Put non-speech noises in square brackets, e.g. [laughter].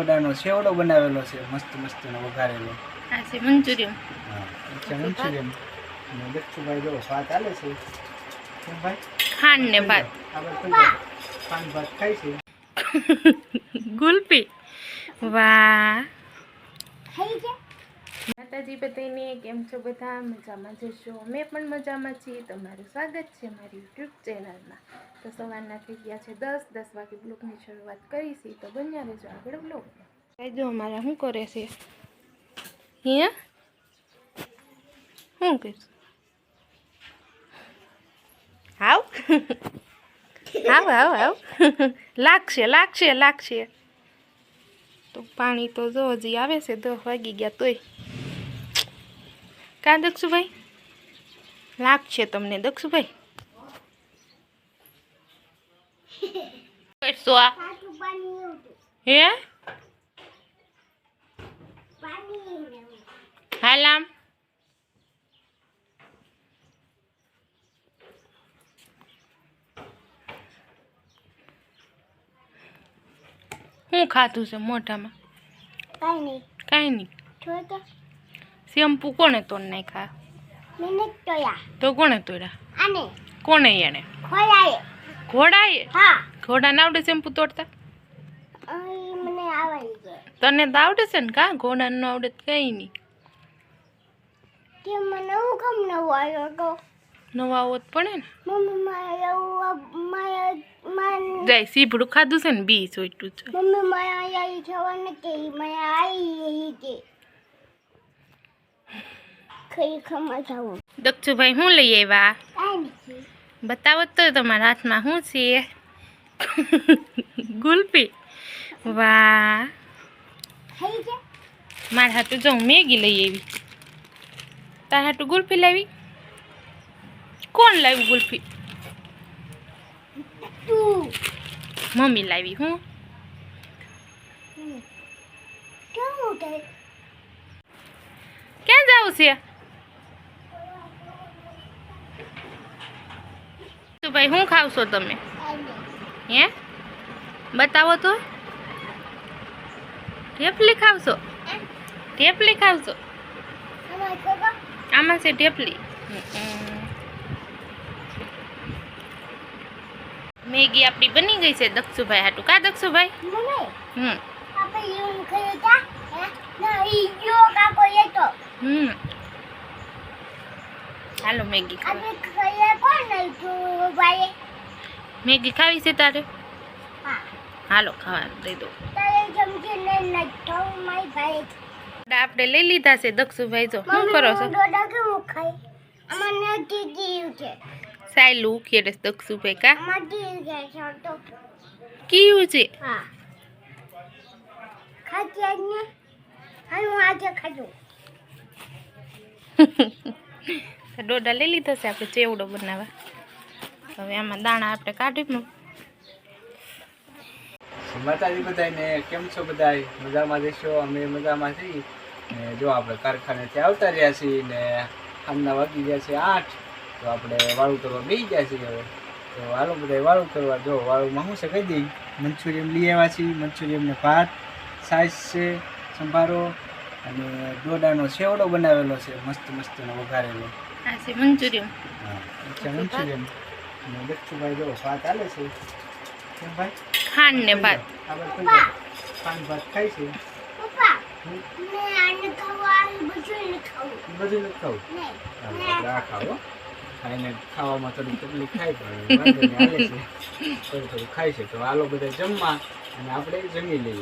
ડોડાનો સેવડો બનાવેલો છે મસ્ત મસ્તનો વઘારેલો. છે હા છે મંચુરિયન. અને દક્ષુભાઈ જો ભાત આલે છે. કેમ ભાઈ? ખાંડ ને ભાત. ભાત? ખાય છે? ગુલપી. વાહ. માતાજી બધાને કેમ છો, બધા મજામાં જશો અમે પણ મજામાં છીએ. તમારું સ્વાગત છે મારી યુટ્યુબ ચેનલમાં. તો સવારના થઈ ગયા છે દસ દસ વાગે બ્લોગની શરૂઆત કરી છે તો બન્યા રહેજો આગળ બ્લોગ. જો અમારા શું કરે છે? હે? શું કહીશ હાવ? હાવ હાવ હાવ. લાગશે લાગશે લાગશે. તો પાણી તો જો હજી આવે છે, દસ વાગી ગયા તોય. કા દક્ષુભાઈ? લાગશે તમને દક્ષુભાઈ? કરશો આ. હે? હાલ આમ. શું ખાધું છે મોઢામાં? કાંઈ નહીં. કાંઈ નહીં. જો તો. શેમ્પુ કોણે તોડ નાખ્યા? મેને તોયા તો કોણે તોડ્યા? આને. કોણે એને? ખોયાએ ઘોડાએ? હા. ઘોડાને આવડે શેમ્પુ તોડતા? મને આવડી છે તને તો આવડે છે ને કા? ઘોડાને ન આવડે કઈ નહીં કે મને હું કેમ ન આવ્યો તો નવા જ પડે ને. મમ્મી મારા મારા મારે જાય સીભડું ખાધું છે ને બી સોઈટું છે. મમ્મી મારા આવી જવાનું કે મારા આવી કે. દક્ષુભાઈ શું લઈ આવ્યા? બતાવો તો તમારા હાથમાં શું છે? ગુલપી. વાહ. મારા હાટું જો મેગી લઈ આવી. તારા હાટું ગુલ્ફી લાવી? કોણ લાવ્યું ગુલ્ફી મમ્મી લાવી હું? કેવું કે ક્યાં જાવ છે તો ભાઈ શું ખાવશો તમે હે બતાવો તો ઢેપલી ખાવશો ઢેપલી ખાવશો અમારે ખબર આમાં છે ઢેપલી મેગી આપણી બની ગઈ છે દક્ષુભાઈ હાટું કા દક્ષુભાઈ મમ્મી હમ હમ. હાલો મેગી ખાવા. મેગી ખાવી છે તારે? હાલો ખાવાનું દઈ દો ખાવું આપણે લઈ લીધા છે દક્ષુભાઈ જો. શું કરો છો? સાયલું ઉખીએ દક્ષુભાઈ કા? કયું છે હું આજે ખાધું. [laughs] ડોડા લઈ લીધો છે આપણે ચેવડો બનાવવા. હવે આમાં દાણા આપણે કાઢી માતાજી બધાને કેમ છો બધાય? મજામાં જશો અમે મજામાં છીએ. ને જો આપણે કારખાનેથી આવતા રહ્યા છીએ ને સાંજના વાગી ગયા છે આઠ. તો આપણે વાળું કરવા બેસી ગયા છીએ હવે. તો હાલો બધા વાળું કરવા. જો વાળુંમાં શું છે કહી દઈ મંચુરિયમ લઈ આવ્યા છીએ. મંચુરિયમને ભાત સાઈઝ છે, સંભારો અને ડોડાનો સેવડો બનાવેલો છે મસ્ત મસ્તનો વઘારેલો. આ છે મંચુરિયન. હા છે મંચુરિયન. અને દક્ષુભાઈ જો ભાત આલે છે. કેમ ભાઈ? ખાંડ ને ભાત. કોઈ ભાત ખાય છે. બધું ખાવું. આ ખાવો. ખાઈને ખાવામાં થોડી તકલીફ થાય પણ થોડું થોડું ખાય છે. તો આલો બધા જમવા અને આપણે જમી લઈએ.